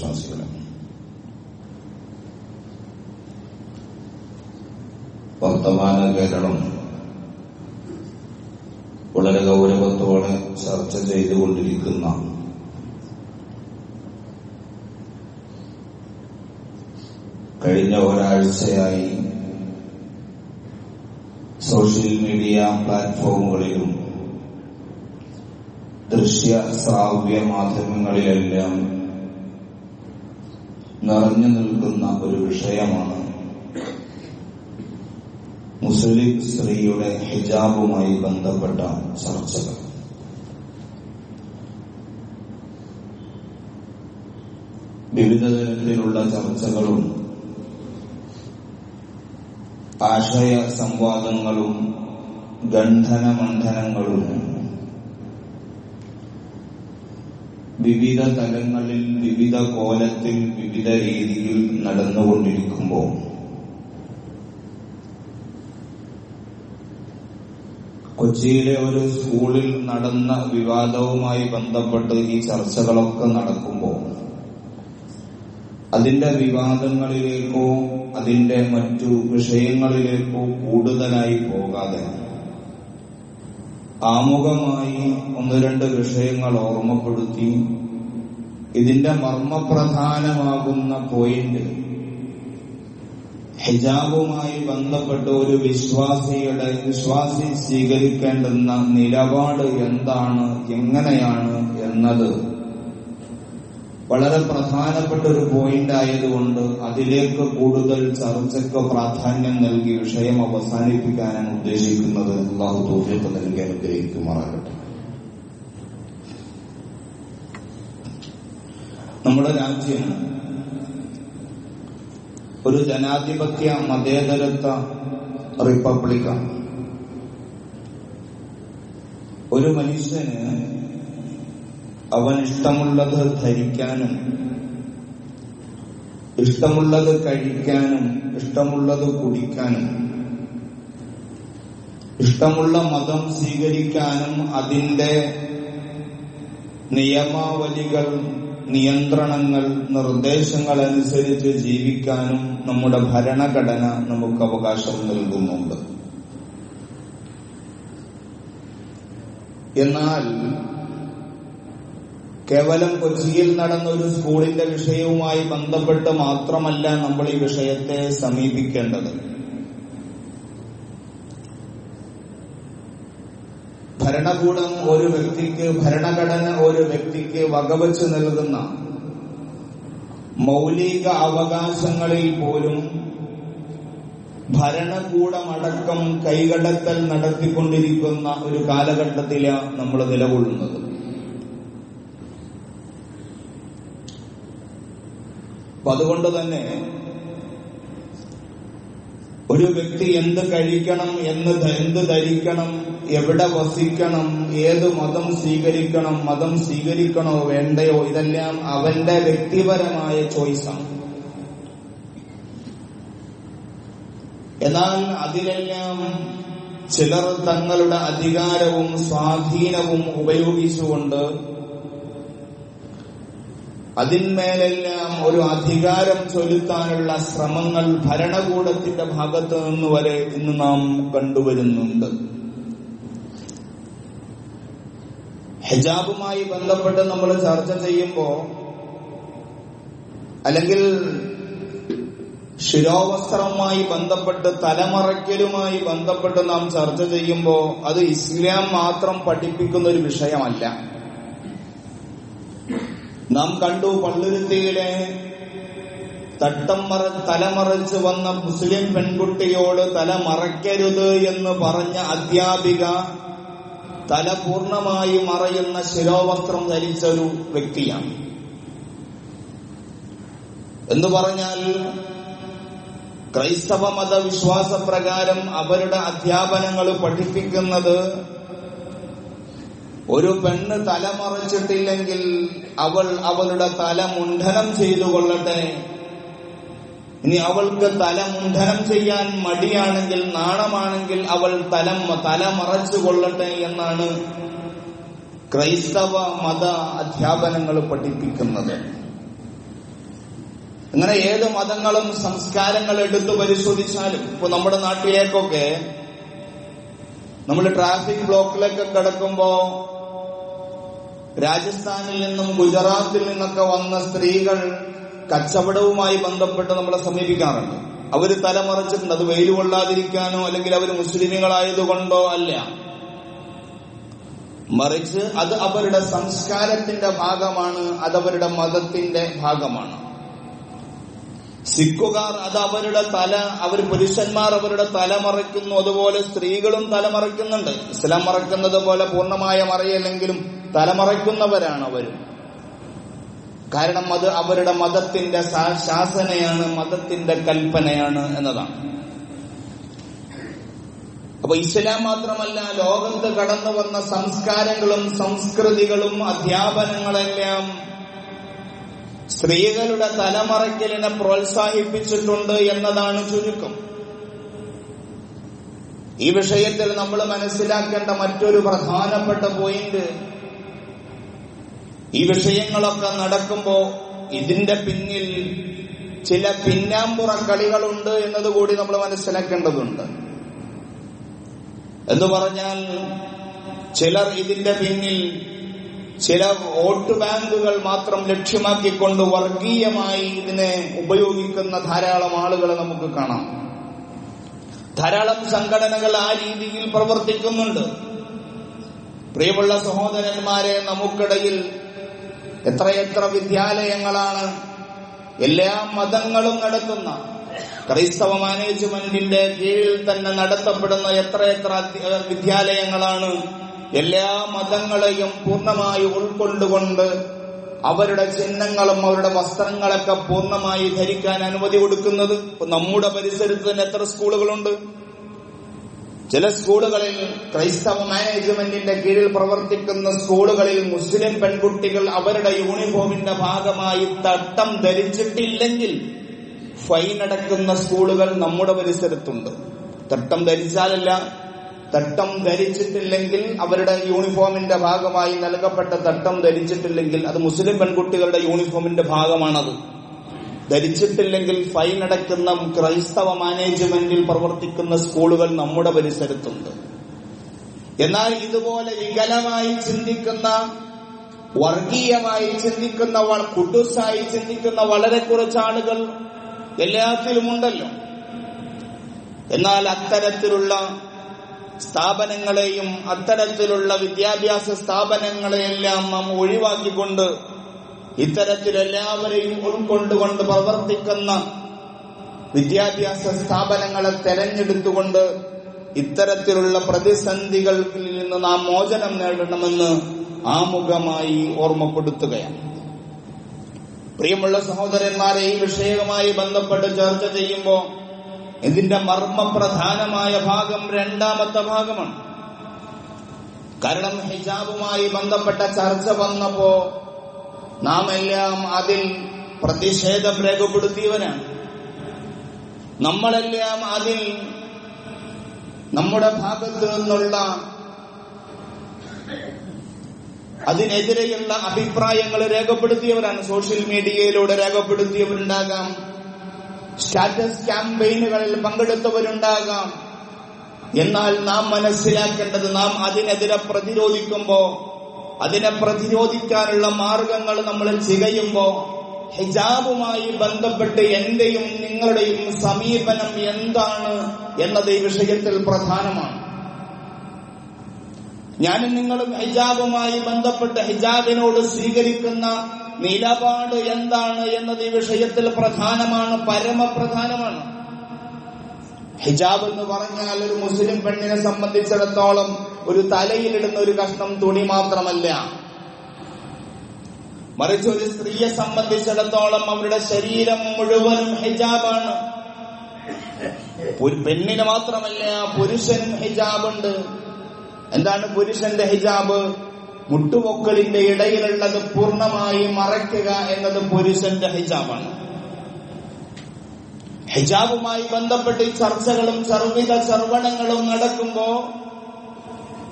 സത്യവിശ്വാസികളെ വർത്തമാന കേരളം വളരെ ഗൗരവത്തോടെ ചർച്ച ചെയ്തുകൊണ്ടിരിക്കുന്ന കഴിഞ്ഞ ഒരാഴ്ചയായി സോഷ്യൽ മീഡിയ പ്ലാറ്റ്ഫോമുകളിലും ദൃശ്യ ശ്രാവ്യ മാധ്യമങ്ങളിലെല്ലാം നിറഞ്ഞു നിൽക്കുന്ന ഒരു വിഷയമാണ് മുസ്ലിം സ്ത്രീയുടെ ഹിജാബുമായി ബന്ധപ്പെട്ട ചർച്ചകൾ. വിവിധ തരത്തിലുള്ള ചർച്ചകളും ആശയ സംവാദങ്ങളും ഗണ്ഡനമണ്ഡനങ്ങളും വിവിധ തലങ്ങളിൽ വിവിധ കോലത്തിൽ വിവിധ രീതിയിൽ നടന്നുകൊണ്ടിരിക്കുമ്പോൾ കൊച്ചിയിലെ ഒരു സ്കൂളിൽ നടന്ന വിവാദവുമായി ബന്ധപ്പെട്ട് ഈ ചർച്ചകളൊക്കെ നടക്കുമ്പോൾ അതിന്റെ വിവാദങ്ങളിലേക്കോ അതിന്റെ മറ്റു വിഷയങ്ങളിലേക്കോ കൂടുതലായി പോകാതെ ആമുഖമായി ഒന്ന് രണ്ട് വിഷയങ്ങൾ ഓർമ്മപ്പെടുത്തി ഇതിന്റെ മർമ്മപ്രധാനമാകുന്ന പോയിന്റ് ഹിജാബുമായി ബന്ധപ്പെട്ട ഒരു വിശ്വാസിയുടെ വിശ്വാസി സ്വീകരിക്കേണ്ടുന്ന നിലപാട് എന്താണ് എങ്ങനെയാണ് എന്നത് വളരെ പ്രധാനപ്പെട്ട ഒരു പോയിന്റ് ആയതുകൊണ്ട് അതിലേക്ക് കൂടുതൽ ചർച്ചയ്ക്ക് പ്രാധാന്യം നൽകി വിഷയം അവസാനിപ്പിക്കാനാണ് ഉദ്ദേശിക്കുന്നത് അള്ളാഹു തോഫിക്ക് നൽകി അനുഗ്രഹിക്കുമാറാകട്ടെ. നമ്മുടെ രാജ്യം ഒരു ജനാധിപത്യ മതേതരത്വ റിപ്പബ്ലിക്കാണ്. ഒരു മനുഷ്യന് അവൻ ഇഷ്ടമുള്ളത് ധരിക്കാനും ഇഷ്ടമുള്ളത് കഴിക്കാനും ഇഷ്ടമുള്ളത് കുടിക്കാനും ഇഷ്ടമുള്ള മതം സ്വീകരിക്കാനും അതിന്റെ നിയമാവലികൾ നിയന്ത്രണങ്ങൾ നിർദ്ദേശങ്ങൾ അനുസരിച്ച് ജീവിക്കാനും നമ്മുടെ ഭരണഘടന നമുക്ക് അവകാശം നൽകുന്നുണ്ട്. എന്നാൽ കേവലം കൊച്ചിയിൽ നടന്ന ഒരു സ്കൂളിന്റെ വിഷയവുമായി ബന്ധപ്പെട്ട് മാത്രമല്ല നമ്മൾ ഈ വിഷയത്തെ സമീപിക്കേണ്ടത്. ഭരണകൂടം ഒരു വ്യക്തിക്ക് ഭരണഘടന ഒരു വ്യക്തിക്ക് വകവച്ച് നൽകുന്ന മൗലിക അവകാശങ്ങളിൽ പോലും ഭരണകൂടമടക്കം കൈകടത്തൽ നടത്തിക്കൊണ്ടിരിക്കുന്ന ഒരു കാലഘട്ടത്തിലാണ് നമ്മൾ നിലകൊള്ളുന്നത്. അപ്പൊ അതുകൊണ്ട് തന്നെ ഒരു വ്യക്തി എന്ത് കഴിക്കണം എന്ന് എന്ത് ധരിക്കണം എവിടെ വസിക്കണം ഏത് മതം സ്വീകരിക്കണം മതം സ്വീകരിക്കണോ വേണ്ടയോ ഇതെല്ലാം അവന്റെ വ്യക്തിപരമായ ചോയ്സാണ്. എന്നാൽ അതിലെല്ലാം ചിലർ തങ്ങളുടെ അധികാരവും സ്വാധീനവും ഉപയോഗിച്ചുകൊണ്ട് അതിന്മേലെല്ലാം ഒരു അധികാരം ചൊലുത്താനുള്ള ശ്രമങ്ങൾ ഭരണകൂടത്തിന്റെ ഭാഗത്ത് നിന്ന് വരെ ഇന്ന് നാം കണ്ടുവരുന്നുണ്ട്. ഹിജാബുമായി ബന്ധപ്പെട്ട് നമ്മൾ ചർച്ച ചെയ്യുമ്പോ അല്ലെങ്കിൽ ശിരോവസ്ത്രവുമായി ബന്ധപ്പെട്ട് തലമറയ്ക്കലുമായി ബന്ധപ്പെട്ട് നാം ചർച്ച ചെയ്യുമ്പോൾ അത് ഇസ്ലാം മാത്രം പഠിപ്പിക്കുന്ന ഒരു വിഷയമല്ല. നാം കണ്ടു പള്ളുരുത്തിയിലെ തട്ടം മറ തലമറച്ച് വന്ന മുസ്ലിം പെൺകുട്ടിയോട് തല മറയ്ക്കരുത് എന്ന് പറഞ്ഞ അധ്യാപിക തല പൂർണമായി മറയുന്ന ശിരോവസ്ത്രം ധരിച്ച ഒരു വ്യക്തിയാണ്. എന്ന് പറഞ്ഞാൽ ക്രൈസ്തവ മതവിശ്വാസ പ്രകാരം അവരുടെ അധ്യാപനങ്ങൾ പഠിപ്പിക്കുന്നത് ഒരു പെണ്ണ് തല മറച്ചിട്ടില്ലെങ്കിൽ അവൾ അവളുടെ തല മുണ്ഡനം ചെയ്തു കൊള്ളട്ടെ. ഇനി അവൾക്ക് തല മുണ്ഡനം ചെയ്യാൻ മടിയാണെങ്കിൽ നാണമാണെങ്കിൽ അവൾ തലം തല മറച്ചു കൊള്ളട്ടെ എന്നാണ് ക്രൈസ്തവ മത അധ്യാപനങ്ങൾ പഠിപ്പിക്കുന്നത്. അങ്ങനെ ഏത് മതങ്ങളും സംസ്കാരങ്ങൾ എടുത്തു പരിശോധിച്ചാലും ഇപ്പൊ നമ്മുടെ നാട്ടിലേക്കൊക്കെ നമ്മൾ ട്രാഫിക് ബ്ലോക്കിലൊക്കെ കിടക്കുമ്പോ രാജസ്ഥാനിൽ നിന്നും ഗുജറാത്തിൽ നിന്നൊക്കെ വന്ന സ്ത്രീകൾ കച്ചവടവുമായി ബന്ധപ്പെട്ട് നമ്മളെ സമീപിക്കാറുണ്ട്. അവർ തലമറച്ചിട്ടുണ്ട്. അത് വെയിൽ കൊള്ളാതിരിക്കാനോ അല്ലെങ്കിൽ അവർ മുസ്ലിമുകളായതുകൊണ്ടോ അല്ല. മറിച്ച് അത് അവരുടെ സംസ്കാരത്തിന്റെ ഭാഗമാണ് അത് അവരുടെ മതത്തിന്റെ ഭാഗമാണ്. സിക്കുകാർ അത് അവരുടെ തല അവർ പുരുഷന്മാർ അവരുടെ തല മറയ്ക്കുന്നു അതുപോലെ സ്ത്രീകളും തല മറയ്ക്കുന്നുണ്ട് ഇസ്ലാം മറക്കുന്നത് പോലെ പൂർണമായ മറയല്ലെങ്കിലും തലമറയ്ക്കുന്നവരാണ് അവരും കാരണം അത് അവരുടെ മതത്തിന്റെ ശാസനയാണ് മതത്തിന്റെ കൽപ്പനയാണ് എന്നതാണ്. അപ്പൊ ഇസ്ലാം മാത്രമല്ല ലോകത്ത് കടന്നു വന്ന സംസ്കാരങ്ങളും സംസ്കൃതികളും അധ്യാപനങ്ങളെല്ലാം സ്ത്രീകളുടെ തലമറയ്ക്കലിനെ പ്രോത്സാഹിപ്പിച്ചിട്ടുണ്ട് എന്നതാണ് ചുരുക്കം. ഈ വിഷയത്തിൽ നമ്മൾ മനസ്സിലാക്കേണ്ട മറ്റൊരു പ്രധാനപ്പെട്ട പോയിന്റ് ഈ വിഷയങ്ങളൊക്കെ നടക്കുമ്പോ ഇതിന്റെ പിന്നിൽ ചില പിന്നാമ്പുറ കളികളുണ്ട് എന്നതുകൂടി നമ്മൾ മനസ്സിലാക്കേണ്ടതുണ്ട്. എന്ന് പറഞ്ഞാൽ ചിലർ ഇതിന്റെ പിന്നിൽ ചില വോട്ട് ബാങ്കുകൾ മാത്രം ലക്ഷ്യമാക്കിക്കൊണ്ട് വർഗീയമായി ഇതിനെ ഉപയോഗിക്കുന്ന ധാരാളം ആളുകളെ നമുക്ക് കാണാം. ധാരാളം സംഘടനകൾ ആ രീതിയിൽ പ്രവർത്തിക്കുന്നുണ്ട്. പ്രിയമുള്ള സഹോദരന്മാരെ നമുക്കിടയിൽ എത്രയെത്ര വിദ്യാലയങ്ങളാണ് എല്ലാ മതങ്ങളും നടത്തുന്ന ക്രൈസ്തവ മാനേജ്മെന്റിന്റെ കീഴിൽ തന്നെ നടത്തപ്പെടുന്ന എത്രയെത്ര വിദ്യാലയങ്ങളാണ് എല്ലാ മതങ്ങളെയും പൂർണമായി ഉൾക്കൊണ്ടുകൊണ്ട് അവരുടെ ചിഹ്നങ്ങളും അവരുടെ വസ്ത്രങ്ങളൊക്കെ പൂർണമായി ധരിക്കാൻ അനുമതി കൊടുക്കുന്നത്. നമ്മുടെ പരിസരത്ത് തന്നെ എത്ര സ്കൂളുകളുണ്ട്? ചില സ്കൂളുകളിൽ ക്രൈസ്തവ മാനേജ്മെന്റിന്റെ കീഴിൽ പ്രവർത്തിക്കുന്ന സ്കൂളുകളിൽ മുസ്ലിം പെൺകുട്ടികൾ അവരുടെ യൂണിഫോമിന്റെ ഭാഗമായി തട്ടം ധരിച്ചിട്ടില്ലെങ്കിൽ ഫൈൻ അടക്കുന്ന സ്കൂളുകൾ നമ്മുടെ പരിസരത്തുണ്ട്. തട്ടം ധരിച്ചാലല്ല തട്ടം ധരിച്ചിട്ടില്ലെങ്കിൽ അവരുടെ യൂണിഫോമിന്റെ ഭാഗമായി നൽകപ്പെട്ട തട്ടം ധരിച്ചിട്ടില്ലെങ്കിൽ അത് മുസ്ലിം പെൺകുട്ടികളുടെ യൂണിഫോമിന്റെ ഭാഗമാണത്. ധരിച്ചിട്ടില്ലെങ്കിൽ ഫൈൻ അടയ്ക്കുന്ന ക്രൈസ്തവ മാനേജ്മെന്റിൽ പ്രവർത്തിക്കുന്ന സ്കൂളുകൾ നമ്മുടെ പരിസരത്തുണ്ട്. എന്നാൽ ഇതുപോലെ വികലമായി ചിന്തിക്കുന്ന വർഗീയമായി ചിന്തിക്കുന്ന കുടുസായി ചിന്തിക്കുന്ന വളരെ കുറച്ച് ആളുകൾ എല്ലാത്തിലുമുണ്ടല്ലോ. എന്നാൽ അത്തരത്തിലുള്ള സ്ഥാപനങ്ങളെയും അത്തരത്തിലുള്ള വിദ്യാഭ്യാസ സ്ഥാപനങ്ങളെയെല്ലാം നാം ഒഴിവാക്കിക്കൊണ്ട് ഇത്തരത്തിൽ എല്ലാവരെയും ഉൾക്കൊണ്ടുകൊണ്ട് പ്രവർത്തിക്കുന്ന വിദ്യാഭ്യാസ സ്ഥാപനങ്ങളെ തെരഞ്ഞെടുത്തുകൊണ്ട് ഇത്തരത്തിലുള്ള പ്രതിസന്ധികളിൽ നിന്ന് നാം മോചനം നേടണമെന്ന് ആമുഖമായി ഓർമ്മപ്പെടുത്തുകയാണ്. പ്രിയമുള്ള സഹോദരന്മാരെ ഈ വിഷയവുമായി ബന്ധപ്പെട്ട് ചർച്ച ചെയ്യുമ്പോൾ ഇതിന്റെ മർമ്മപ്രധാനമായ ഭാഗം രണ്ടാമത്തെ ഭാഗമാണ്. കാരണം ഹിജാബുമായി ബന്ധപ്പെട്ട ചർച്ച വന്നപ്പോ നാം എല്ലാം അതിൽ പ്രതിഷേധം രേഖപ്പെടുത്തിയവനാണ് നമ്മളെല്ലാം അതിൽ നമ്മുടെ ഭാഗത്തു നിന്നുള്ള അതിനെതിരെയുള്ള അഭിപ്രായങ്ങൾ രേഖപ്പെടുത്തിയവരാണ്. സോഷ്യൽ മീഡിയയിലൂടെ രേഖപ്പെടുത്തിയവരുണ്ടാകാം. സ്റ്റാറ്റസ് ക്യാമ്പയിനുകളിൽ പങ്കെടുത്തവരുണ്ടാകാം. എന്നാൽ നാം മനസ്സിലാക്കേണ്ടത് നാം അതിനെതിരെ പ്രതിരോധിക്കുമ്പോ അതിനെ പ്രതിരോധിക്കാനുള്ള മാർഗങ്ങൾ നമ്മൾ ചെയ്യുമ്പോ ഹിജാബുമായി ബന്ധപ്പെട്ട് എന്റെയും നിങ്ങളുടെയും സമീപനം എന്താണ് എന്നത് ഈ വിഷയത്തിൽ പ്രധാനമാണ്. ഞാനും നിങ്ങളും ഹിജാബുമായി ബന്ധപ്പെട്ട് ഹിജാബിനോട് സ്വീകരിക്കുന്ന നിലപാട് എന്താണ് എന്നത് ഈ വിഷയത്തിൽ പ്രധാനമാണ് പരമപ്രധാനമാണ്. ഹിജാബ് എന്ന് പറഞ്ഞാൽ ഒരു മുസ്ലിം പെണ്ണിനെ സംബന്ധിച്ചിടത്തോളം ഒരു തലയിലിടുന്ന ഒരു കഷ്ണം തുണി മാത്രമല്ല. മറിച്ച് ഒരു സ്ത്രീയെ സംബന്ധിച്ചിടത്തോളം അവരുടെ ശരീരം മുഴുവനും ഹിജാബാണ്. ഒരു പെണ്ണിന് മാത്രമല്ല പുരുഷനും ഹിജാബുണ്ട്. എന്താണ് പുരുഷന്റെ ഹിജാബ്? മുട്ടുപൊക്കളിന്റെ ഇടയിലുള്ളത് പൂർണമായി മറയ്ക്കുക എന്നത് പുരുഷന്റെ ഹിജാബാണ്. ഹിജാബുമായി ബന്ധപ്പെട്ട് ചർച്ചകളും ചർവിത ചർവണങ്ങളും നടക്കുമ്പോ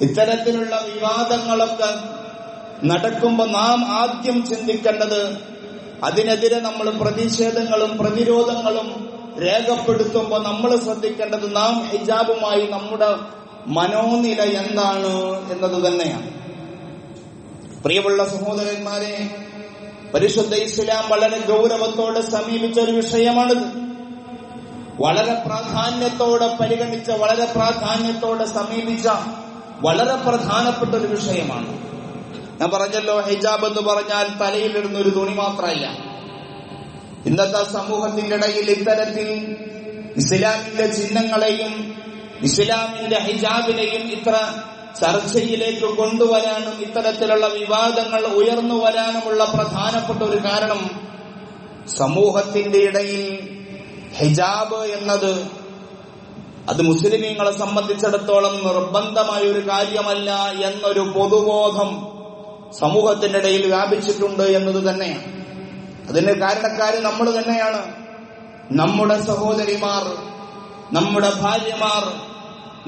ഇത്തരത്തിലുള്ള വിവാദങ്ങളൊക്കെ നടക്കുമ്പോൾ നാം ആദ്യം ചിന്തിക്കേണ്ടത് അതിനെതിരെ നമ്മൾ പ്രതിഷേധങ്ങളും പ്രതിരോധങ്ങളും രേഖപ്പെടുത്തുമ്പോൾ നമ്മൾ ശ്രദ്ധിക്കേണ്ടത് നാം ഹിജാബുമായി നമ്മുടെ മനോനില എന്താണ് എന്നത് തന്നെയാണ്. പ്രിയമുള്ള സഹോദരന്മാരെ പരിശുദ്ധ ഇസ്ലാം വളരെ ഗൗരവത്തോടെ സമീപിച്ച ഒരു വിഷയമാണിത്. വളരെ പ്രാധാന്യത്തോടെ പരിഗണിച്ച വളരെ പ്രാധാന്യത്തോടെ സമീപിച്ച വളരെ പ്രധാനപ്പെട്ട ഒരു വിഷയമാണ്. ഞാൻ പറഞ്ഞല്ലോ ഹിജാബ് എന്ന് പറഞ്ഞാൽ തലയിലിടുന്ന ഒരു തുണി മാത്രമല്ല. ഇന്നത്തെ സമൂഹത്തിന്റെ ഇടയിൽ ഇത്തരത്തിൽ ഇസ്ലാമിന്റെ ചിഹ്നങ്ങളെയും ഇസ്ലാമിന്റെ ഹിജാബിനെയും ഇത്ര ചർച്ചയിലേക്ക് കൊണ്ടുവരാനും ഇത്തരത്തിലുള്ള വിവാദങ്ങൾ ഉയർന്നു വരാനുമുള്ള പ്രധാനപ്പെട്ട ഒരു കാരണം സമൂഹത്തിന്റെ ഇടയിൽ ഹിജാബ് എന്നത് അത് മുസ്ലിമീങ്ങളെ സംബന്ധിച്ചിടത്തോളം നിർബന്ധമായ ഒരു കാര്യമല്ല എന്നൊരു പൊതുബോധം സമൂഹത്തിന്റെ ഇടയിൽ വ്യാപിച്ചിട്ടുണ്ട് എന്നത് തന്നെയാണ്. അതിന് കാരണക്കാര് നമ്മൾ തന്നെയാണ്. നമ്മുടെ സഹോദരിമാർ നമ്മുടെ ഭാര്യമാർ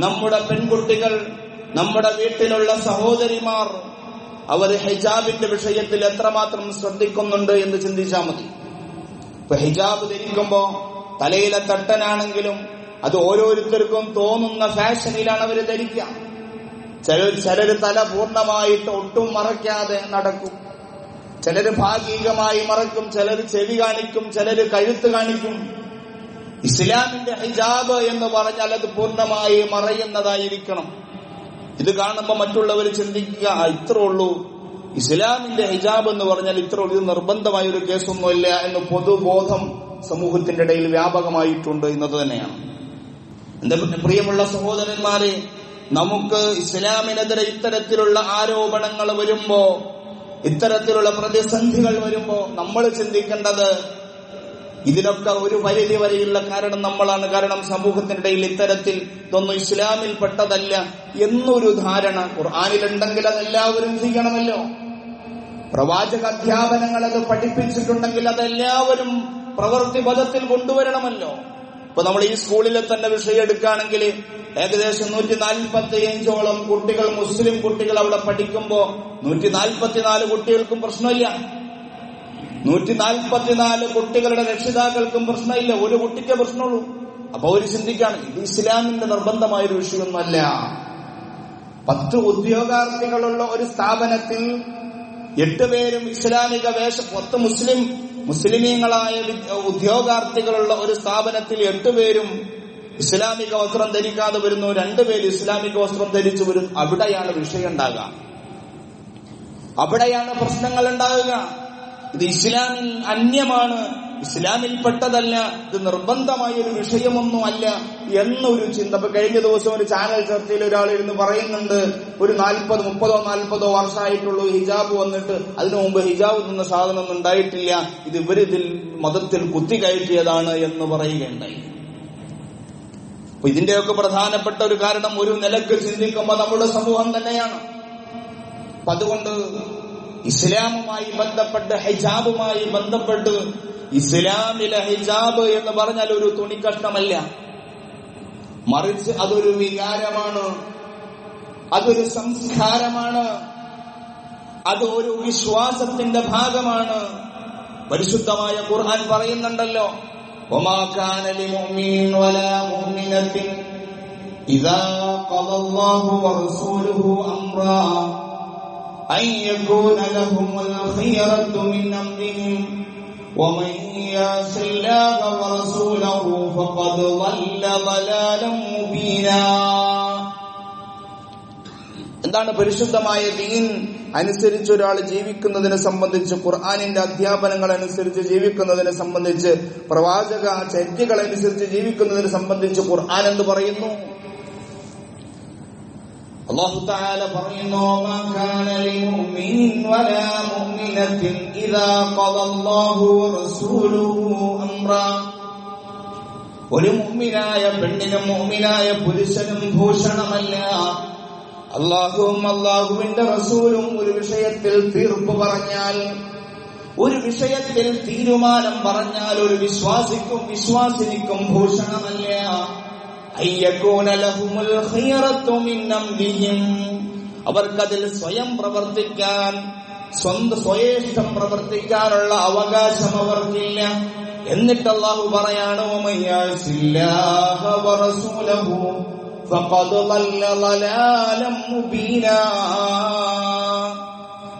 നമ്മുടെ പെൺകുട്ടികൾ നമ്മുടെ വീട്ടിലുള്ള സഹോദരിമാർ അവർ ഹിജാബിന്റെ വിഷയത്തിൽ എത്രമാത്രം ശ്രദ്ധിക്കുന്നുണ്ട് എന്ന് ചിന്തിച്ചാൽ മതി. ഇപ്പൊ ഹിജാബ് ധരിക്കുമ്പോ തലയിലെ തട്ടനാണെങ്കിലും അത് ഓരോരുത്തർക്കും തോന്നുന്ന ഫാഷനിലാണ് അവർ ധരിക്കുക. ചിലർ ചിലര് തല പൂർണമായിട്ട് ഒട്ടും മറയ്ക്കാതെ നടക്കും. ചിലര് ഭാഗികമായി മറക്കും ചിലര് ചെവി കാണിക്കും ചിലര് കഴുത്ത് കാണിക്കും. ഇസ്ലാമിന്റെ ഹിജാബ് എന്ന് പറഞ്ഞാൽ അത് പൂർണമായി മറയുന്നതായിരിക്കണം. ഇത് കാണുമ്പോൾ മറ്റുള്ളവർ ചിന്തിക്കുക ഇത്ര ഇത്രേ ഉള്ളൂ. ഇസ്ലാമിന്റെ ഹിജാബ് എന്ന് പറഞ്ഞാൽ ഇത്ര ഉള്ളൂ. ഇത് നിർബന്ധമായ ഒരു കേസൊന്നുമില്ല എന്ന് പൊതുബോധം സമൂഹത്തിന്റെ ഇടയിൽ വ്യാപകമായിട്ടുണ്ട് എന്നത് തന്നെയാണ്. എന്റെ പ്രിയമുള്ള സഹോദരന്മാരെ നമുക്ക് ഇസ്ലാമിനെതിരെ ഇത്തരത്തിലുള്ള ആരോപണങ്ങൾ വരുമ്പോ ഇത്തരത്തിലുള്ള പ്രതിസന്ധികൾ വരുമ്പോ നമ്മൾ ചിന്തിക്കേണ്ടത് ഇതിനൊക്കെ ഒരു പരിധി വരെയുള്ള കാരണം നമ്മളാണ്. കാരണം സമൂഹത്തിനിടയിൽ ഇത്തരത്തിൽ ഇതൊന്നും ഇസ്ലാമിൽ പെട്ടതല്ല എന്നൊരു ധാരണ ഖുർആാനിലുണ്ടെങ്കിൽ അതെല്ലാവരും ചെയ്യണമല്ലോ. പ്രവാചക അധ്യാപനങ്ങൾ അത് പഠിപ്പിച്ചിട്ടുണ്ടെങ്കിൽ അതെല്ലാവരും പ്രവൃത്തി പദത്തിൽ കൊണ്ടുവരണമല്ലോ. ഇപ്പൊ നമ്മൾ ഈ സ്കൂളിലെ തന്നെ വിഷയം എടുക്കുകയാണെങ്കിൽ ഏകദേശം നൂറ്റി നാൽപ്പത്തി അഞ്ചോളം കുട്ടികൾ മുസ്ലിം കുട്ടികൾ അവിടെ പഠിക്കുമ്പോ നൂറ്റി നാൽപ്പത്തിനാല് കുട്ടികൾക്കും പ്രശ്നമില്ല. നൂറ്റി നാൽപ്പത്തിനാല് കുട്ടികളുടെ രക്ഷിതാക്കൾക്കും പ്രശ്നമില്ല. ഒരു കുട്ടിക്ക് പ്രശ്നമുള്ളൂ. അപ്പൊ അവർ ചിന്തിക്കാണ് ഇത് ഇസ്ലാമിന്റെ നിർബന്ധമായ ഒരു വിഷയമൊന്നുമല്ല. പത്ത് ഉദ്യോഗാർത്ഥികളുള്ള ഒരു സ്ഥാപനത്തിൽ എട്ടുപേരും ഇസ്ലാമിക വേഷം പത്ത് മുസ്ലിം മുസ്ലിമീങ്ങളായ ഉദ്യോഗാർത്ഥികളുള്ള ഒരു സ്ഥാപനത്തിൽ എട്ടുപേരും ഇസ്ലാമിക വസ്ത്രം ധരിക്കാതെ വരുന്നു. രണ്ടുപേര് ഇസ്ലാമിക വസ്ത്രം ധരിച്ചു വരും. അവിടെയാണ് വിഷയം ഉണ്ടാകുക അവിടെയാണ് പ്രശ്നങ്ങൾ ഉണ്ടാകുക ഇത് ഇസ്ലാമിൽ അന്യമാണ്. ഇസ്ലാമിൽ പെട്ടതല്ല ഇത് നിർബന്ധമായ ഒരു വിഷയമൊന്നും അല്ല എന്നൊരു ചിന്ത. ഇപ്പൊ കഴിഞ്ഞ ദിവസം ഒരു ചാനൽ ചർച്ചയിൽ ഒരാൾ ഇരുന്ന് പറയുന്നുണ്ട് ഒരു നാൽപ്പത് മുപ്പതോ നാൽപ്പതോ വർഷമായിട്ടുള്ളൂ ഹിജാബ് വന്നിട്ട് അതിനു മുമ്പ് ഹിജാബ് എന്ന സാധനം ഉണ്ടായിട്ടില്ല. ഇത് ഇവരിതിൽ മതത്തിൽ കുത്തി കയറ്റിയതാണ് എന്ന് പറയുകയുണ്ടായി. അപ്പൊ ഇതിന്റെയൊക്കെ പ്രധാനപ്പെട്ട ഒരു കാരണം ഒരു നിലയ്ക്ക് ചിന്തിക്കുമ്പോൾ നമ്മുടെ സമൂഹം തന്നെയാണ്. അപ്പൊ അതുകൊണ്ട് ഇസ്ലാമുമായി ബന്ധപ്പെട്ട് ഹിജാബുമായി ബന്ധപ്പെട്ട് ഇസ്ലാമിലെ ഹിജാബ് എന്ന് പറഞ്ഞാൽ ഒരു തുണിക്കഷ്ണമല്ല മറിച്ച് അതൊരു വികാരമാണ് അതൊരു സംസ്കാരമാണ് അത് ഒരു വിശ്വാസത്തിന്റെ ഭാഗമാണ് പരിശുദ്ധമായ ഖുർആൻ പറയുന്നുണ്ടല്ലോ وما كان لمؤمن ولا مؤمنة إذا قضى الله ورسوله أمرا أن يكون لهم الخيرة من أمرهم ومن يعص الله ورسوله فقد ضل ضلالا مبينا എന്താണ് പരിശുദ്ധമായ ദീൻ അനുസരിച്ച് ഒരാൾ ജീവിക്കുന്നതിനെ സംബന്ധിച്ച് ഖുർആാനിന്റെ അധ്യാപനങ്ങൾ അനുസരിച്ച് ജീവിക്കുന്നതിനെ സംബന്ധിച്ച് പ്രവാചക ചര്യകൾ അനുസരിച്ച് ജീവിക്കുന്നതിനെ സംബന്ധിച്ച് ഖുർആൻ എന്ന് പറയുന്നു അള്ളാഹു താല പറയുന്നു "മാ കാന ലിമുഅ്മിനിൻ വലാ മുഅ്മിനത്തിൻ ഇദാ ഖദല്ലാഹു റസൂലുഹു അംറാ. ഒരു മുഅ്മിനായ പെണ്ണിനും മുഅ്മിനായ പുരുഷനും ഭൂഷണമല്ല. അള്ളാഹുവും അള്ളാഹുവിന്റെ റസൂലും ഒരു വിഷയത്തിൽ തീർപ്പ് പറഞ്ഞാൽ ഒരു വിഷയത്തിൽ തീരുമാനം പറഞ്ഞാൽ ഒരു വിശ്വാസിക്കും വിശ്വാസിനിക്കും ഭൂഷണമല്ല. അവർക്കതിൽ സ്വയം പ്രവർത്തിക്കാൻ സ്വന്തം സ്വയേഷ്ടം പ്രവർത്തിക്കാനുള്ള അവകാശം അവർക്കില്ല. എന്നിട്ട് അള്ളാഹു പറയാണ്.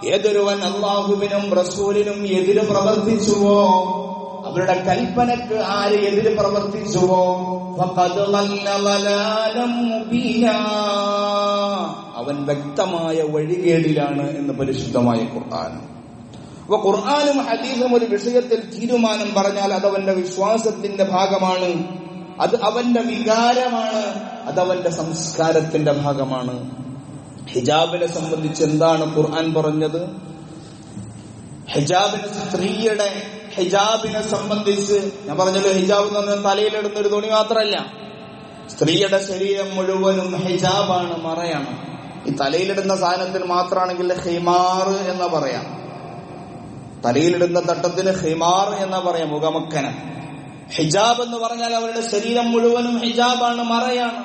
ഏതൊരുവൻ അള്ളാഹുവിനും റസൂലിനും എതിര് പ്രവർത്തിച്ചുവോ? അവരുടെ കൽപ്പനക്ക് ആര് എതിര് പ്രവർത്തിച്ചുവോ? അവൻ വ്യക്തമായ വഴികേടിലാണ് എന്ന് പരിശുദ്ധമായ ഖുർആൻ. അപ്പൊ ഖുർആാനും ഹദീസും ഒരു വിഷയത്തിൽ തീരുമാനം പറഞ്ഞാൽ അത് അവന്റെ വിശ്വാസത്തിന്റെ ഭാഗമാണ്. അത് അവന്റെ വികാരമാണ്. അത് അവന്റെ സംസ്കാരത്തിന്റെ ഭാഗമാണ്. ഹിജാബിനെ സംബന്ധിച്ച് എന്താണ് ഖുർആൻ പറഞ്ഞത്? ഹിജാബിന് സ്ത്രീയുടെ ഹിജാബിനെ സംബന്ധിച്ച് ഞാൻ പറഞ്ഞല്ലോ ഹിജാബ് എന്ന് പറഞ്ഞാൽ തലയിലിടുന്ന ഒരു തുണി മാത്രമല്ല. സ്ത്രീയുടെ ശരീരം മുഴുവനും ഹിജാബാണ് മറയാണ്. ഈ തലയിലിടുന്ന സാധനത്തിന് മാത്രമാണെങ്കിൽ ഹിമാർ എന്ന് പറയാം. തലയിലിടുന്ന തട്ടത്തിന് ഹിമാർ എന്ന് പറയാം മുഖമക്കന. ഹിജാബ് എന്ന് പറഞ്ഞാൽ അവരുടെ ശരീരം മുഴുവനും ഹിജാബാണ് മറയാണ്.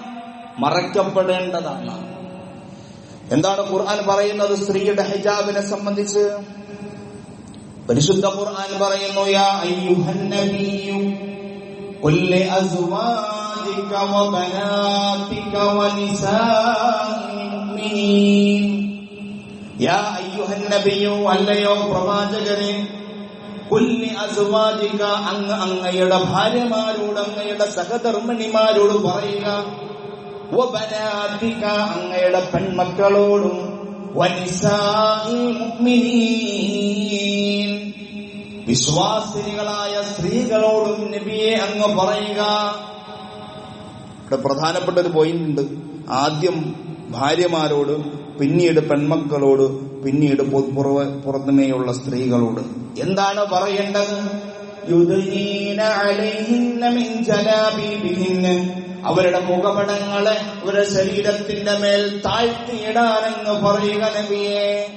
മറയ്ക്കപ്പെടേണ്ടതാണ്. എന്താണ് ഖുർആൻ പറയുന്നത്? സ്ത്രീയുടെ ഹിജാബിനെ സംബന്ധിച്ച് പരിശുദ്ധ ഖുർആൻ പറയുന്നു യാ അയ്യുഹൻ നബിയു കുല്ലി അസ്വാദിക വബനാതിക വനിസാഇൻ യാ അയ്യുഹൻ നബിയു അല്ലയോ പ്രവാചകനെ കുല്ലി അസ്വാജിക അങ്ങ് അങ്ങയുടെ ഭാര്യമാരോട് അങ്ങയുടെ സഹധർമ്മിണിമാരോട് പറയുക വബനാതിക അങ്ങയുടെ പെൺമക്കളോടും വിശ്വാസിനികളായ സ്ത്രീകളോടും നബിയെ അങ്ങ് പറയുക. ഇവിടെ പ്രധാനപ്പെട്ട ഒരു പോയിന്റ് ഉണ്ട്. ആദ്യം ഭാര്യമാരോട് പിന്നീട് പെൺമക്കളോട് പിന്നീട് പൊ- പുറത്തുമേയുള്ള സ്ത്രീകളോട്. എന്താണ് പറയേണ്ടത്? അവരുടെ മുഖപടങ്ങളെ അവരുടെ ശരീരത്തിന്റെ മേൽ താഴ്ത്തിയിടാനെന്ന് പറയുക നബിയെ.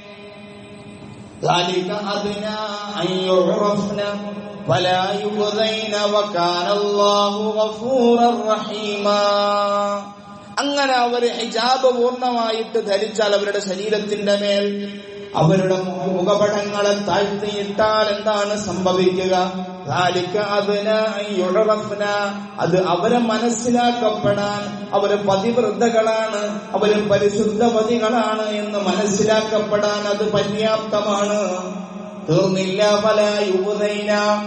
അങ്ങനെ അവർ ഹിജാബ് പൂർണമായിട്ട് ധരിച്ചാൽ അവരുടെ ശരീരത്തിന്റെ മേൽ അവരുടെ മുഖപടങ്ങളെ താഴ്ത്തിയിട്ടാൽ എന്താണ് സംഭവിക്കുക? അത് അവരെ മനസ്സിലാക്കപ്പെടാൻ അവർ പതിവൃദ്ധകളാണ് അവർ പരിശുദ്ധപതികളാണ് എന്ന് മനസ്സിലാക്കപ്പെടാൻ അത് പര്യാപ്തമാണ്. തീർന്നില്ല. പല യുവതൈന.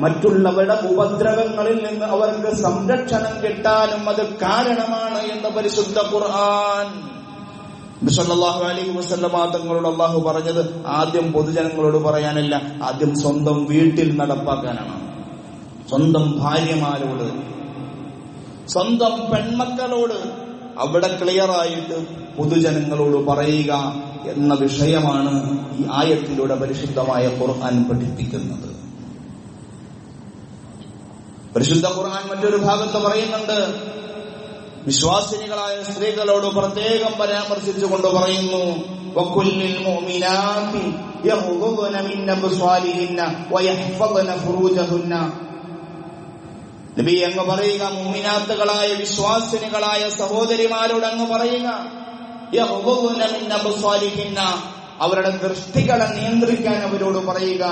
മറ്റുള്ളവരുടെ ഉപദ്രവങ്ങളിൽ നിന്ന് അവർക്ക് സംരക്ഷണം കിട്ടാനും അത് കാരണമാണ് എന്ന് പരിശുദ്ധ ഖുർആൻ. നബി സല്ലല്ലാഹു അലൈഹി വസല്ലമ തങ്ങളോട് അള്ളാഹു പറഞ്ഞത് ആദ്യം പൊതുജനങ്ങളോട് പറയാനല്ല ആദ്യം സ്വന്തം വീട്ടിൽ നടപ്പാക്കാനാണ്. സ്വന്തം ഭാര്യമാരോട് സ്വന്തം പെൺമക്കളോട് അവിടെ ക്ലിയറായിട്ട് പൊതുജനങ്ങളോട് പറയുക എന്ന വിഷയമാണ് ഈ ആയത്തിലൂടെ പരിശുദ്ധമായ ഖുർആൻ പഠിപ്പിക്കുന്നത്. പരിശുദ്ധ ഖുർആൻ മറ്റൊരു ഭാഗത്ത് പറയുന്നുണ്ട് വിശ്വാസിനികളായ സ്ത്രീകളോട് പ്രത്യേകം പരാമർശിച്ചുകൊണ്ട് പറയുന്നു നബി അങ്ങ് പറയുക മുഅ്മിനാത്തുകളായ വിശ്വാസിനികളായ സഹോദരിമാരോട് അങ്ങ് പറയുക അവരുടെ ദൃഷ്ടികളെ നിയന്ത്രിക്കാൻ അവരോട് പറയുക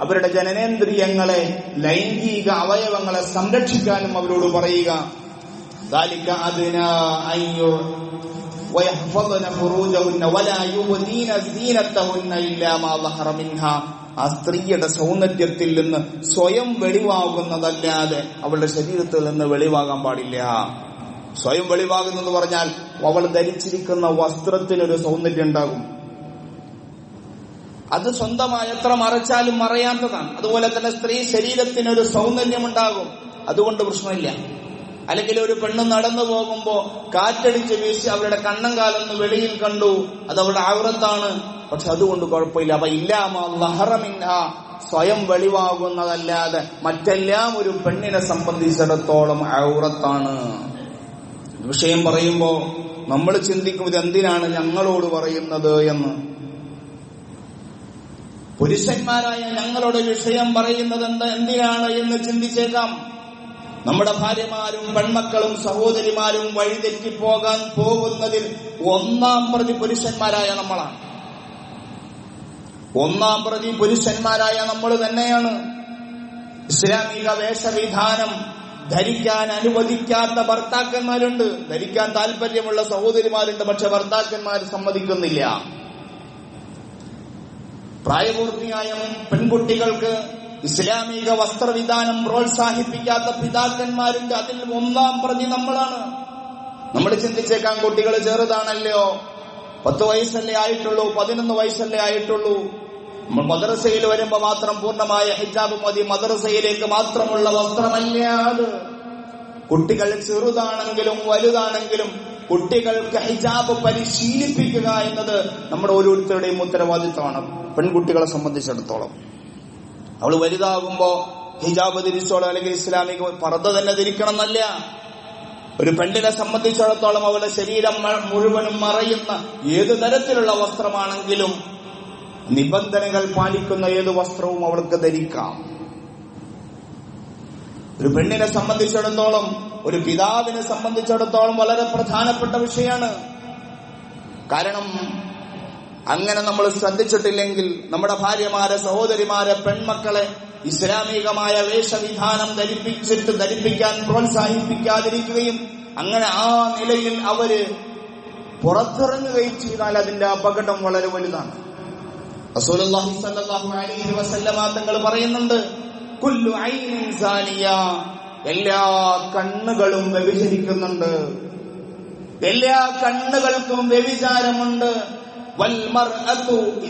അവരുടെ ജനനേന്ദ്രിയങ്ങളെ ലൈംഗിക അവയവങ്ങളെ സംരക്ഷിക്കാനും അവരോട് പറയുക. ആ സ്ത്രീയുടെ സൗന്ദര്യത്തിൽ നിന്ന് സ്വയം വെളിവാകുന്നതല്ലാതെ അവളുടെ ശരീരത്തിൽ നിന്ന് വെളിവാകാൻ പാടില്ല. സ്വയം വെളിവാകുന്നെന്ന് പറഞ്ഞാൽ അവൾ ധരിച്ചിരിക്കുന്ന വസ്ത്രത്തിനൊരു സൗന്ദര്യം ഉണ്ടാകും. അത് സ്വന്തമായി എത്ര മറച്ചാലും മറയാത്തതാണ്. അതുപോലെ തന്നെ സ്ത്രീ ശരീരത്തിന് ഒരു സൗന്ദര്യമുണ്ടാകും. അതുകൊണ്ട് പ്രശ്നമില്ല. അല്ലെങ്കിൽ ഒരു പെണ്ണ് നടന്നു പോകുമ്പോ കാറ്റടിച്ച് വീശി അവരുടെ കണ്ണം കാലൊന്ന് വെളിയിൽ കണ്ടു അത് അവരുടെ ആവൃത്താണ്. പക്ഷെ അതുകൊണ്ട് കുഴപ്പമില്ല. അപ്പൊ ഇല്ലാമ ലഹറമില്ല സ്വയം വെളിവാകുന്നതല്ലാതെ മറ്റെല്ലാം ഒരു പെണ്ണിനെ സംബന്ധിച്ചിടത്തോളം ഔറത്താണ് വിഷയം പറയുമ്പോ നമ്മൾ ചിന്തിക്കും ഇത് എന്തിനാണ് ഞങ്ങളോട് പറയുന്നത്? എന്ന്. പുരുഷന്മാരായ ഞങ്ങളുടെ വിഷയം പറയുന്നത് എന്താ എന്തിനാണ് എന്ന് ചിന്തിച്ചേക്കാം. നമ്മുടെ ഭാര്യമാരും പെൺമക്കളും സഹോദരിമാരും വഴിതെറ്റിപ്പോകാൻ പോകുന്നതിൽ ഒന്നാം പ്രതി പുരുഷന്മാരായ നമ്മളാണ്. ഒന്നാം പ്രതി പുരുഷന്മാരായ നമ്മൾ തന്നെയാണ്. ഇസ്ലാമിക വേഷവിധാനം ധരിക്കാൻ അനുവദിക്കാത്ത ഭർത്താക്കന്മാരുണ്ട്. ധരിക്കാൻ താല്പര്യമുള്ള സഹോദരിമാരുണ്ട് പക്ഷെ ഭർത്താക്കന്മാർ സമ്മതിക്കുന്നില്ല. പ്രായപൂർത്തിയായ പെൺകുട്ടികൾക്ക് ഇസ്ലാമിക വസ്ത്രവിധാനം പ്രോത്സാഹിപ്പിക്കാത്ത പിതാക്കന്മാരുണ്ട് അതിൽ ഒന്നാം പ്രതി നമ്മളാണ്. നമ്മൾ ചിന്തിച്ചേക്കാം കുട്ടികൾ ചെറുതാണല്ലോ. പത്ത് വയസ്സല്ലേ ആയിട്ടുള്ളൂ പതിനൊന്ന് വയസ്സല്ലേ ആയിട്ടുള്ളൂ. നമ്മൾ മദ്രസയിൽ വരുമ്പോ മാത്രം പൂർണമായ ഹിജാബ് മതി. മദ്രസയിലേക്ക് മാത്രമുള്ള വസ്ത്രമല്ല അത്? കുട്ടികൾ ചെറുതാണെങ്കിലും വലുതാണെങ്കിലും കുട്ടികൾക്ക് ഹിജാബ് പരിശീലിപ്പിക്കുക എന്നത് നമ്മുടെ ഓരോരുത്തരുടെയും ഉത്തരവാദിത്തമാണ്. പെൺകുട്ടികളെ സംബന്ധിച്ചിടത്തോളം. അവൾ വലുതാകുമ്പോ ഹിജാബ് തിരിച്ചോളം അല്ലെങ്കിൽ ഇസ്ലാമിക പർദ്ദ തന്നെ ധരിക്കണം എന്നല്ല. ഒരു പെണ്ണിനെ സംബന്ധിച്ചിടത്തോളം അവളുടെ ശരീരം മുഴുവനും മറയുന്ന ഏത് തരത്തിലുള്ള വസ്ത്രമാണെങ്കിലും നിബന്ധനകൾ പാലിക്കുന്ന ഏത് വസ്ത്രവും അവൾക്ക് ധരിക്കാം. ഒരു പെണ്ണിനെ സംബന്ധിച്ചിടത്തോളം ഒരു പിതാവിനെ സംബന്ധിച്ചിടത്തോളം വളരെ പ്രധാനപ്പെട്ട വിഷയമാണ്. കാരണം അങ്ങനെ നമ്മൾ ശ്രദ്ധിച്ചിട്ടില്ലെങ്കിൽ നമ്മുടെ ഭാര്യമാരെ സഹോദരിമാരെ പെൺമക്കളെ ഇസ്ലാമികമായ വേഷവിധാനം ധരിപ്പിച്ചിട്ട് ധരിപ്പിക്കാൻ പ്രോത്സാഹിപ്പിക്കാതിരിക്കുകയും അങ്ങനെ ആ നിലയിൽ അവർ പുറത്തിറങ്ങുകയും ചെയ്താൽ അതിന്റെ അപകടം വളരെ വലുതാണ്. അലൈഹി വസല്ലമ തങ്ങൾ പറയുന്നുണ്ട് എല്ലാ കണ്ണുകളും വ്യഭിചരിക്കുന്നുണ്ട്. എല്ലാ കണ്ണുകൾക്കും വ്യഭിചാരമുണ്ട്. വൽമർഅതു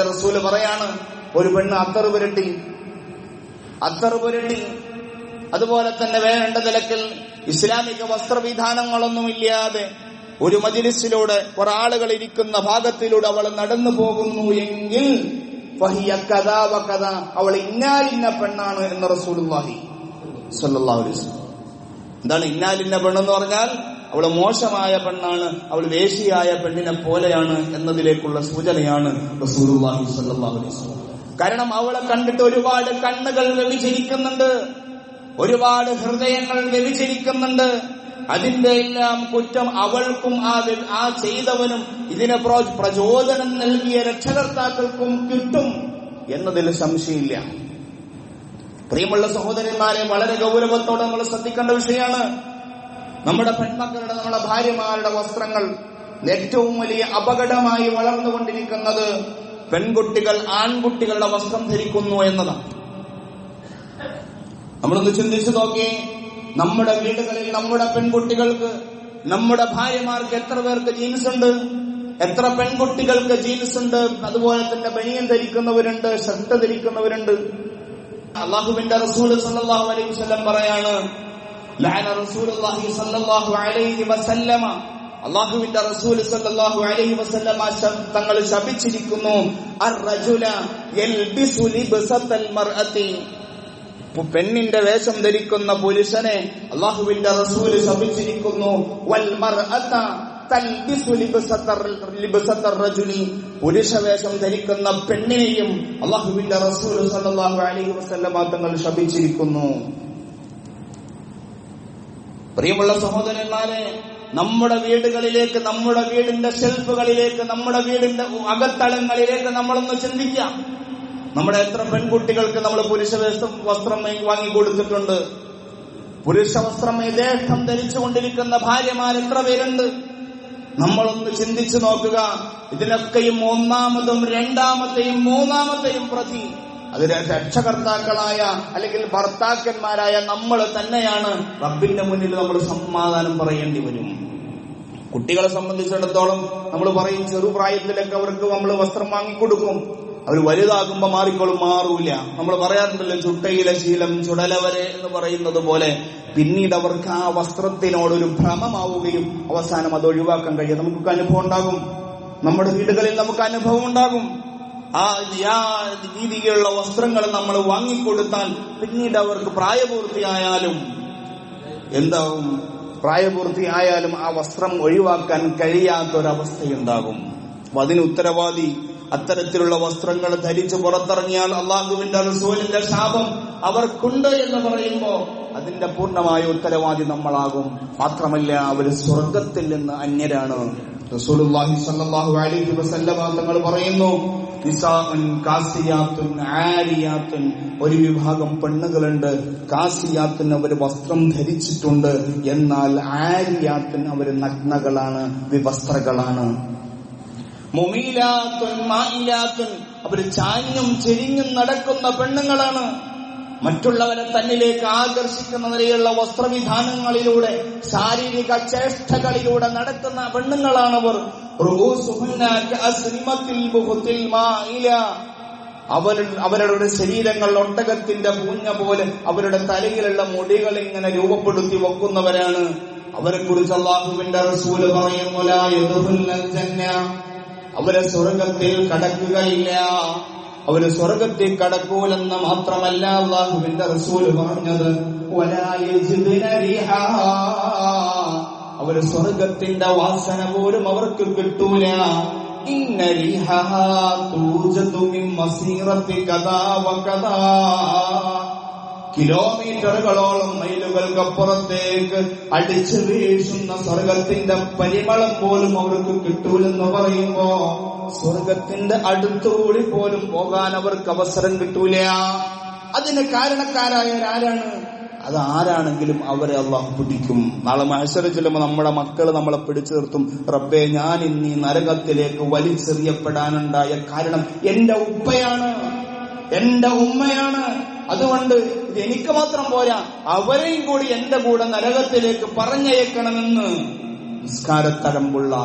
റസൂൽ പറയാണ് ഒരു പെണ്ണ് അത്തർ പുരട്ടി. അത്തർ പുരട്ടി. അതുപോലെ തന്നെ വേണ്ട നിലക്കിൽ ഇസ്ലാമിക വസ്ത്രവിധാനങ്ങളൊന്നുമില്ലാതെ ഒരു മജിലിസിലൂടെ ഒരാളുകൾ ഇരിക്കുന്ന ഭാഗത്തിലൂടെ അവൾ നടന്നു പോകുന്നു എങ്കിൽ അവൾ ഇന്നാലിന്ന പെണ്ണാണ് എന്ന് റസൂലുള്ളാഹി അലൈഹി വസല്ലം. എന്താണ് ഇന്നാലിന്ന പെണ്ണെന്ന് പറഞ്ഞാൽ? അവൾ മോശമായ പെണ്ണാണ് അവൾ വേശിയായ പെണ്ണിനെ പോലെയാണ് എന്നതിലേക്കുള്ള സൂചനയാണ് റസൂലുള്ളാഹി അലൈഹി വസല്ലം. കാരണം അവളെ കണ്ടിട്ട് ഒരുപാട് കണ്ണുകൾ വ്യഭിചരിക്കുന്നുണ്ട്. ഒരുപാട് ഹൃദയങ്ങൾ വ്യഭിചരിക്കുന്നുണ്ട്. അതിന്റെ എല്ലാം കുറ്റം അവൾക്കും ആ ആ ചെയ്തവനും ഇതിനെ പ്രോ- പ്രചോദനം നൽകിയ രക്ഷകർത്താക്കൾക്കും കിട്ടും എന്നതിൽ സംശയമില്ല. പ്രിയമുള്ള സഹോദരന്മാരെ വളരെ ഗൗരവത്തോടെ നമ്മൾ ശ്രദ്ധിക്കേണ്ട വിഷയമാണ് നമ്മുടെ പെൺമക്കളുടെ നമ്മുടെ ഭാര്യമാരുടെ വസ്ത്രങ്ങൾ. ഏറ്റവും വലിയ അപകടമായി വളർന്നുകൊണ്ടിരിക്കുന്നത് പെൺകുട്ടികൾ ആൺകുട്ടികളുടെ വസ്ത്രം ധരിക്കുന്നു എന്നതാണ്. നമ്മളൊന്ന് ചിന്തിച്ചു നോക്കി നമ്മുടെ വീടുകളിൽ നമ്മുടെ പെൺകുട്ടികൾക്ക് നമ്മുടെ ഭാര്യമാർക്ക് എത്ര പേർക്ക് ജീൻസ് ഉണ്ട് എത്ര പെൺകുട്ടികൾക്ക് ജീൻസ് ഉണ്ട് അതുപോലെ തന്നെ ബനിയൻ ധരിക്കുന്നവരുണ്ട് ഷർട്ട് ധരിക്കുന്നവരുണ്ട്. അള്ളാഹുവിന്റെ റസൂൽ സല്ലാഹു അലൈഹി വസ്ലം പറയാണ് അള്ളാഹുവിന്റെ റസൂൽ സല്ലല്ലാഹു അലൈഹി വസല്ലമ തങ്ങൾ ശപിച്ചിരിക്കുന്നു ലിബ്സത്തൽ മർഅതി പെണ്ണിന്റെ വേഷം ധരിക്കുന്ന പുരുഷനെ അള്ളാഹുവിന്റെ റസൂൽ ശപിച്ചിരിക്കുന്നു. വൽ മർഅത തൽബിസു ലിബ്സത്തർ ലിബ്സത്തർ റജുലി. പുരുഷ വേഷം ധരിക്കുന്ന പെണ്ണിനെയും അള്ളാഹുവിന്റെ റസൂൽ സല്ലല്ലാഹു അലൈഹി വസല്ലമ തങ്ങൾ ശപിച്ചിരിക്കുന്നു. പ്രിയമുള്ള സഹോദരന്മാരെ നമ്മുടെ വീടുകളിലേക്ക് നമ്മുടെ വീടിന്റെ ഷെൽഫുകളിലേക്ക് നമ്മുടെ വീടിന്റെ അകത്തളങ്ങളിലേക്ക് നമ്മളൊന്ന് ചിന്തിക്കാം. നമ്മുടെ എത്ര പെൺകുട്ടികൾക്ക് നമ്മൾ പുരുഷ വസ്ത്രം വസ്ത്രം വാങ്ങിക്കൊടുത്തിട്ടുണ്ട്? പുരുഷ വസ്ത്രം യഥേഷ്ടം ധരിച്ചുകൊണ്ടിരിക്കുന്ന ഭാര്യമാർ എത്ര പേരുണ്ട്? നമ്മളൊന്ന് ചിന്തിച്ചു നോക്കുക. ഇതിനൊക്കെയും ഒന്നാമതും രണ്ടാമത്തെയും മൂന്നാമത്തെയും പ്രതി. അത് രക്ഷകർത്താക്കളായ അല്ലെങ്കിൽ ഭർത്താക്കന്മാരായ നമ്മൾ തന്നെയാണ് റബ്ബിന്റെ മുന്നിൽ നമ്മൾ സമാധാനം പറയേണ്ടി വരും. കുട്ടികളെ സംബന്ധിച്ചിടത്തോളം നമ്മൾ പറയും ചെറുപ്രായത്തിലൊക്കെ അവർക്ക് നമ്മൾ വസ്ത്രം വാങ്ങിക്കൊടുക്കും. അവർ വലുതാകുമ്പോ മാറിക്കോളും മാറൂല. നമ്മൾ പറയാറുണ്ടല്ലോ ചുട്ടയിലെ ശീലം ചുടലവരെ എന്ന് പറയുന്നത് പോലെ പിന്നീട് അവർക്ക് ആ വസ്ത്രത്തിനോടൊരു ഭ്രമമാവുകയും അവസാനം അത് ഒഴിവാക്കാൻ കഴിയും. നമുക്കൊക്കെ അനുഭവം ഉണ്ടാകും. നമ്മുടെ വീടുകളിൽ നമുക്ക് അനുഭവം ഉണ്ടാകും. ആ ആ രീതിയിലുള്ള വസ്ത്രങ്ങൾ നമ്മൾ വാങ്ങിക്കൊടുത്താൽ പിന്നീട് അവർക്ക് പ്രായപൂർത്തിയായാലും എന്താവും? പ്രായപൂർത്തിയായാലും ആ വസ്ത്രം ഒഴിവാക്കാൻ കഴിയാത്തൊരവസ്ഥയുണ്ടാകും. അപ്പൊ അതിന് ഉത്തരവാദി അത്തരത്തിലുള്ള വസ്ത്രങ്ങൾ ധരിച്ച് പുറത്തിറങ്ങിയാൽ അള്ളാഹുവിന്റെ റസൂലിന്റെ ശാപം അവർക്കുണ്ട് എന്ന് പറയുമ്പോ അതിന്റെ പൂർണമായ ഉത്തരവാദി നമ്മളാകും. മാത്രമല്ല അവർ സ്വർഗത്തിൽ നിന്ന് അന്യരാണ്. റസൂലുള്ളാഹി സ്വല്ലല്ലാഹു അലൈഹി തങ്ങൾ പറയുന്നു നിസാഉൻ കാസിയാത്തുൻ ആരിയാത്തുൻ ഒരു വിഭാഗം പെണ്ണുകളുണ്ട്. കാസിയാത്തുൻ അവർ വസ്ത്രം ധരിച്ചിട്ടുണ്ട്. എന്നാൽ ആരിയാത്തുൻ അവർ നഗ്നകളാണ് വിവസ്ത്രകളാണ്. മുമീലാത്തുൻ മായിലാത്തുൻ അവർ ചാഞ്ഞും ചെരിഞ്ഞും നടക്കുന്ന പെണ്ണുങ്ങളാണ്. മറ്റുള്ളവരെ തന്നിലേക്ക് ആകർഷിക്കുന്ന നിലയുള്ള വസ്ത്രവിധാനങ്ങളിലൂടെ ശാരീരിക ചേഷ്ടകളിലൂടെ നടത്തുന്ന പെണ്ണുങ്ങളാണവർ അവർ. അവരുടെ ശരീരങ്ങൾ ഒട്ടകത്തിന്റെ പൂഞ്ഞ പോലെ അവരുടെ തലയിലുള്ള മുടികൾ ഇങ്ങനെ രൂപപ്പെടുത്തി വെക്കുന്നവരാണ്. അവരെ കുറിച്ച് അള്ളാഹുവിന്റെ റസൂൽ പറയുന്നു അവരെ സ്വർഗത്തിൽ കടക്കുകയില്ല. അവർ സ്വർഗത്തിൽ കടക്കൂലെന്ന് മാത്രമല്ല അള്ളാഹുവിന്റെ റസൂൽ പറഞ്ഞത്. അവർ സ്വർഗത്തിന്റെ വാസന പോലും അവർക്ക് കിട്ടൂല. ഇന്ന കിലോമീറ്ററുകളോളം മൈലുകൾക്കപ്പുറത്തേക്ക് അടിച്ചു വീഴ്ചുന്ന സ്വർഗത്തിന്റെ പരിമളം പോലും അവർക്ക് കിട്ടൂലെന്ന് പറയുമ്പോ സ്വർഗത്തിന്റെ അടുത്തുകൂടി പോലും പോകാൻ അവർക്ക് അവസരം കിട്ടൂല. അതിന് കാരണക്കാരായ ആരാണ്? അത് ആരാണെങ്കിലും അവരെ അള്ളാഹു പിടിക്കും. നാളെ മഹസര ചെല്ലുമ്പോൾ നമ്മുടെ മക്കൾ നമ്മളെ പിടിച്ചു നിർത്തും. റബ്ബെ ഞാൻ ഇന്നീ നരകത്തിലേക്ക് വലിച്ചെറിയപ്പെടാനുണ്ടായ കാരണം എന്റെ ഉപ്പയാണ്. എന്റെ ഉമ്മയാണ്. അതുകൊണ്ട് ഇത് എനിക്ക് മാത്രം പോരാ. അവരെയും കൂടി എന്റെ കൂടെ നരകത്തിലേക്ക് പറഞ്ഞയക്കണമെന്ന് നിസ്കാരത്തരമ്പുള്ള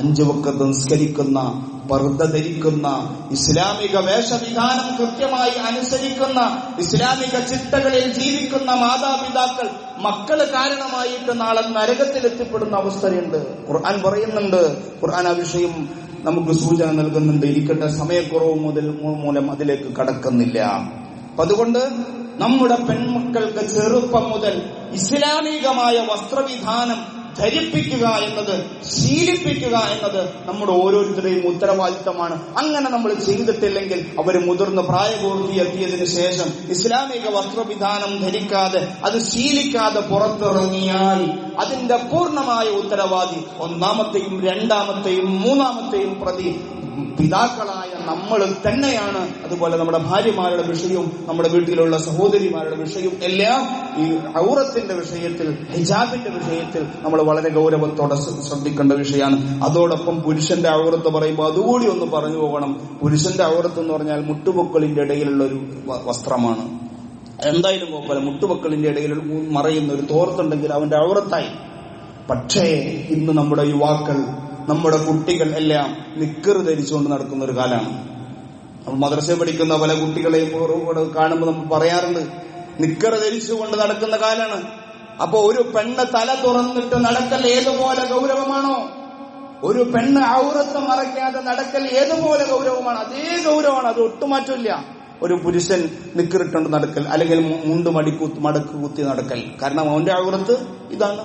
അഞ്ചു വക്കത്ത് നിസ്കരിക്കുന്ന പർദ്ദ ധരിക്കുന്ന ഇസ്ലാമിക വേഷവിധാനം കൃത്യമായി അനുസരിക്കുന്ന ഇസ്ലാമിക ചിട്ടകളിൽ ജീവിക്കുന്ന മാതാപിതാക്കൾ മക്കൾ കാരണമായിട്ട് നാളെ നരകത്തിലെത്തിപ്പെടുന്ന അവസ്ഥയുണ്ട്. ഖുർആൻ പറയുന്നുണ്ട്. ഖുർആൻ ആ വിഷയം നമുക്ക് സൂചന നൽകുന്നുണ്ട്. ഇരിക്കട്ടെ സമയക്കുറവ് മുതൽ മൂലം അതിലേക്ക് കടക്കുന്നില്ല. അപ്പൊ അതുകൊണ്ട് നമ്മുടെ പെൺമക്കൾക്ക് ചെറുപ്പം മുതൽ ഇസ്ലാമികമായ വസ്ത്രവിധാനം ധരിപ്പിക്കുക എന്നത് ശീലിപ്പിക്കുക എന്നത് നമ്മുടെ ഓരോരുത്തരുടെയും ഉത്തരവാദിത്തമാണ്. അങ്ങനെ നമ്മൾ ചെയ്തിട്ടില്ലെങ്കിൽ അവർ മുതിർന്ന് പ്രായപൂർത്തിയെത്തിയതിനു ശേഷം ഇസ്ലാമിക വസ്ത്രവിധാനം ധരിക്കാതെ അത് ശീലിക്കാതെ പുറത്തിറങ്ങിയാൽ അതിന്റെ പൂർണമായ ഉത്തരവാദി ഒന്നാമത്തെയും രണ്ടാമത്തെയും മൂന്നാമത്തെയും പ്രതി പിതാക്കളായ നമ്മൾ തന്നെയാണ് അതുപോലെ നമ്മുടെ ഭാര്യമാരുടെ വിഷയവും നമ്മുടെ വീട്ടിലുള്ള സഹോദരിമാരുടെ വിഷയവും എല്ലാം ഈ ഔറത്തിന്റെ വിഷയത്തിൽ ഹിജാബിന്റെ വിഷയത്തിൽ നമ്മൾ വളരെ ഗൗരവത്തോടെ ശ്രദ്ധിക്കേണ്ട വിഷയമാണ്. അതോടൊപ്പം പുരുഷന്റെ ഔറത്ത് പറയുമ്പോൾ അതുകൂടി ഒന്ന് പറഞ്ഞു പോകണം. പുരുഷന്റെ ഔറത്ത് എന്ന് പറഞ്ഞാൽ മുട്ടുപൊക്കളിന്റെ ഇടയിലുള്ള ഒരു വസ്ത്രമാണ്. എന്തായാലും കുഴപ്പമില്ല. മുട്ടുപൊക്കളിന്റെ ഇടയിൽ മറയുന്ന ഒരു തോർത്തുണ്ടെങ്കിൽ അവന്റെ ഔറത്തായി. പക്ഷേ ഇന്ന് നമ്മുടെ യുവാക്കൾ നമ്മുടെ കുട്ടികൾ എല്ലാം നിക്കർ ധരിച്ചുകൊണ്ട് നടക്കുന്ന ഒരു കാലമാണ്. നമ്മൾ മദ്രസ പഠിക്കുന്ന പല കുട്ടികളെയും കാണുമ്പോൾ നമ്മൾ പറയാറുണ്ട് നിക്കർ ധരിച്ചുകൊണ്ട് നടക്കുന്ന കാലാണ്. അപ്പൊ ഒരു പെണ്ണ് തല തുറന്നിട്ട് നടക്കൽ ഏതുപോലെ ഗൗരവമാണോ? ഒരു പെണ്ണ് ഔറത്ത് മറയ്ക്കാതെ നടക്കൽ ഏതുപോലെ ഗൗരവമാണ്? അതേ ഗൗരവമാണ് അത് ഒട്ടുമാറ്റമില്ല. ഒരു പുരുഷൻ നിക്കറിട്ടുണ്ട് നടക്കൽ അല്ലെങ്കിൽ മുണ്ട് മടിക്കു മടക്ക് കുത്തി നടക്കൽ. കാരണം അവന്റെ ഔറത്ത് ഇതാണ്.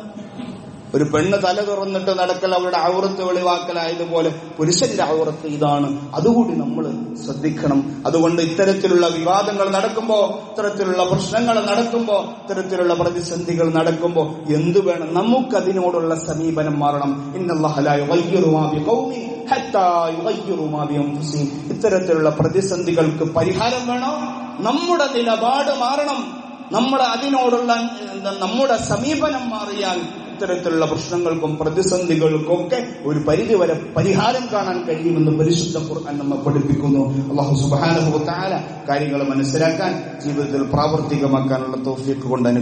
ഒരു പെണ്ണ് തല തുറന്നിട്ട് നടക്കൽ അവരുടെ ഔറത്ത് വെളിവാക്കലായതുപോലെ പുരുഷന്റെ ഔറത്ത് ഇതാണ്. അതുകൂടി നമ്മൾ ശ്രദ്ധിക്കണം. അതുകൊണ്ട് ഇത്തരത്തിലുള്ള വിവാദങ്ങൾ നടക്കുമ്പോൾ ഇത്തരത്തിലുള്ള പ്രശ്നങ്ങൾ നടക്കുമ്പോൾ ഇത്തരത്തിലുള്ള പ്രതിസന്ധികൾ നടക്കുമ്പോൾ എന്തു വേണം? നമുക്ക് അതിനോടുള്ള സമീപനം മാറണം. ഇത്തരത്തിലുള്ള പ്രതിസന്ധികൾക്ക് പരിഹാരം വേണം? നമ്മുടെ നിലപാട് മാറണം. നമ്മുടെ അതിനോടുള്ള നമ്മുടെ സമീപനം മാറിയാൽ ഇത്തരത്തിലുള്ള പ്രശ്നങ്ങൾക്കും പ്രതിസന്ധികൾക്കും ഒക്കെ ഒരു പരിധിവരെ പരിഹാരം കാണാൻ കഴിയുമെന്ന് പരിശുദ്ധ ഖുർആൻ നമ്മെ പഠിപ്പിക്കുന്നു. അള്ളാഹു സുബാനുഭവത്താല കാര്യങ്ങൾ മനസ്സിലാക്കാൻ ജീവിതത്തിൽ പ്രാവർത്തികമാക്കാനുള്ള തോഫിക്ക് കൊണ്ട്